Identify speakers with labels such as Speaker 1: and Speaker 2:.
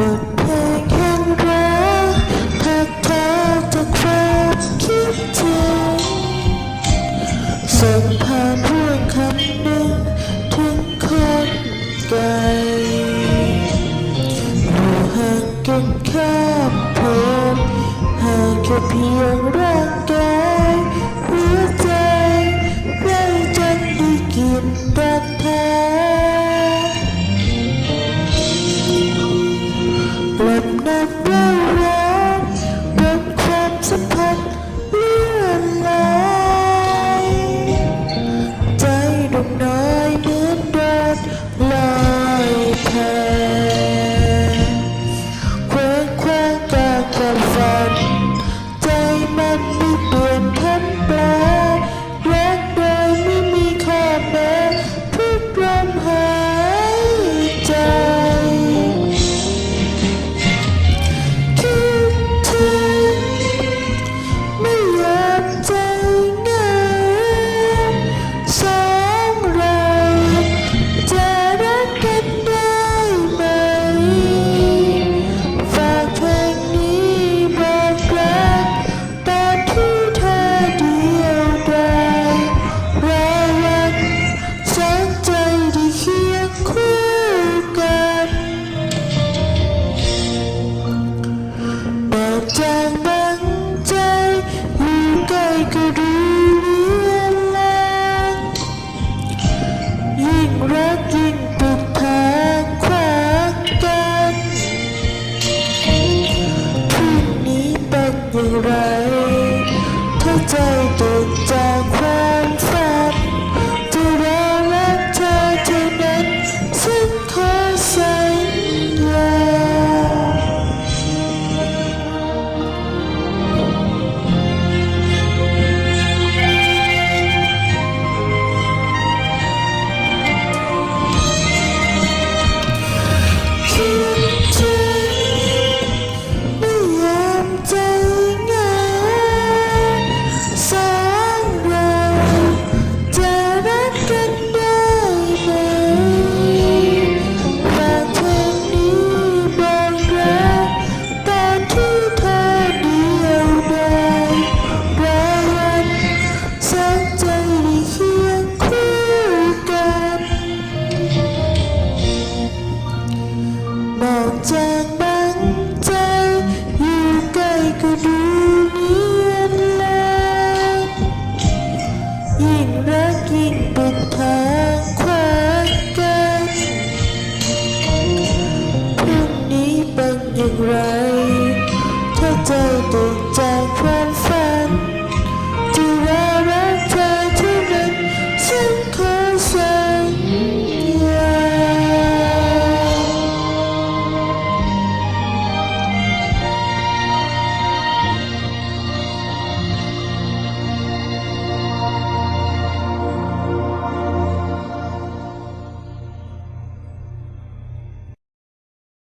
Speaker 1: บทเพลงแห่งรักทักทายจากความคิดถึงส่งผ่านห่วงคำหนึ่งถึงคนไกลอยู่ห่างกันข้ามพบห่างแค่เพียงร่างกายหัวใจใกล้จนได้กินรักแท้ จางบังใจอยู่ใกล้ก็ดูเลือนลางยิ่งรักยิ่งปิดทางขวางกันพรุ่งนี้เป็นอย่างไร ถ้าใจตื่นจากความฝัน เพราะเธอตกจากใคร